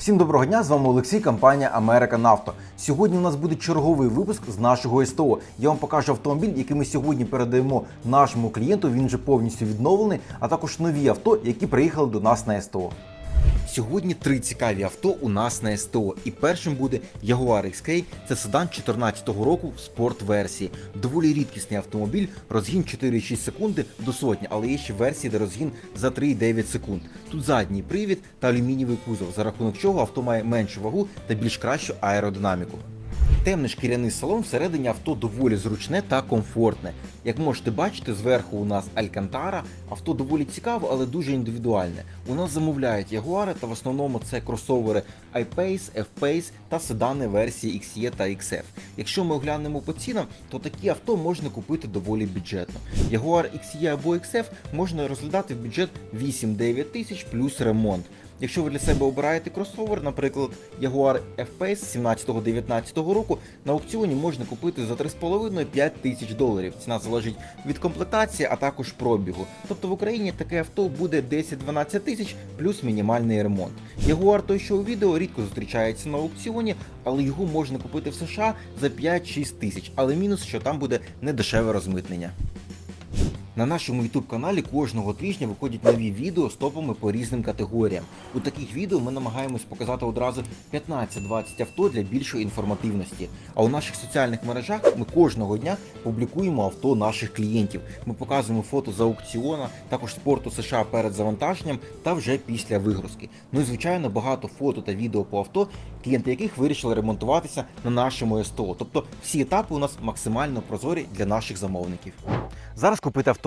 Всім доброго дня! З вами Олексій, компанія Америка Нафто. Сьогодні у нас буде черговий випуск з нашого СТО. Я вам покажу автомобіль, який ми сьогодні передаємо нашому клієнту. Він вже повністю відновлений, а також нові авто, які приїхали до нас на СТО. Сьогодні три цікаві авто у нас на СТО. І першим буде Jaguar XK. Це седан 2014 року в спорт-версії. Доволі рідкісний автомобіль, розгін 4,6 секунди до сотні, але є ще версії, де розгін за 3,9 секунд. Тут задній привід та алюмінієвий кузов, за рахунок чого авто має меншу вагу та більш кращу аеродинаміку. Темний шкіряний салон всередині авто доволі зручне та комфортне. Як можете бачити, зверху у нас Алькантара. Авто доволі цікаве, але дуже індивідуальне. У нас замовляють Ягуари, та в основному це кросовери I-Pace, F-Pace та седани версії XE та XF. Якщо ми оглянемо по цінам, то такі авто можна купити доволі бюджетно. Jaguar XE або XF можна розглядати в бюджет 8-9 тисяч плюс ремонт. Якщо ви для себе обираєте кросовер, наприклад, Jaguar F-Pace 17-19 року, на аукціоні можна купити за 3,5-5 тисяч доларів. Ціна залежить від комплектації, а також пробігу. Тобто в Україні таке авто буде 10-12 тисяч плюс мінімальний ремонт. Jaguar той, що у відео рідко зустрічається на аукціоні, але його можна купити в США за 5-6 тисяч. Але мінус, що там буде недешеве розмитнення. На нашому YouTube каналі кожного тижня виходять нові відео з топами по різним категоріям. У таких відео ми намагаємось показати одразу 15-20 авто для більшої інформативності. А у наших соціальних мережах ми кожного дня публікуємо авто наших клієнтів. Ми показуємо фото з аукціона, також спорту США перед завантаженням та вже після вигрузки. Ну і звичайно багато фото та відео по авто, клієнти яких вирішили ремонтуватися на нашому СТО. Тобто всі етапи у нас максимально прозорі для наших замовників. Зараз купити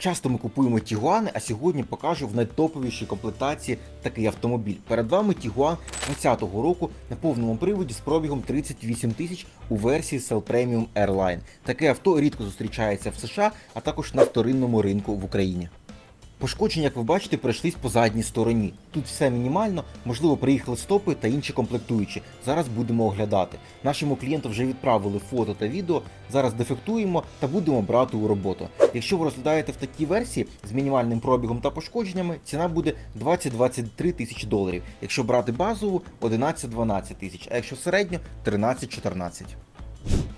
Часто ми купуємо Тігуани, а сьогодні покажу в найтоповішій комплектації такий автомобіль. Перед вами Тігуан 2020 року на повному приводі з пробігом 38 тисяч у версії Cell Premium Airline. Таке авто рідко зустрічається в США, а також на вторинному ринку в Україні. Пошкодження, як ви бачите, пройшлись по задній стороні. Тут все мінімально, можливо, приїхали стопи та інші комплектуючі. Зараз будемо оглядати. Нашому клієнту вже відправили фото та відео. Зараз дефектуємо та будемо брати у роботу. Якщо ви розглядаєте в такій версії з мінімальним пробігом та пошкодженнями, ціна буде 20-23 тисячі доларів. Якщо брати базову 11-12 тисяч, а якщо середню 13-14.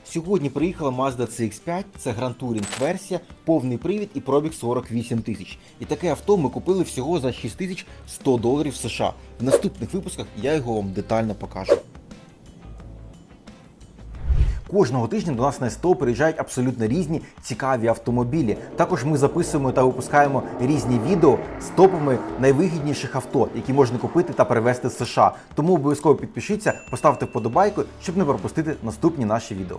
Сьогодні приїхала Mazda CX5, це Grand Touring версія, повний привід і пробіг 48 тисяч. І таке авто ми купили всього за 6100 доларів США. В наступних випусках я його вам детально покажу. Кожного тижня до нас на СТО приїжджають абсолютно різні цікаві автомобілі. Також ми записуємо та випускаємо різні відео з топами найвигідніших авто, які можна купити та перевезти з США. Тому обов'язково підпишіться, поставте вподобайку, щоб не пропустити наступні наші відео.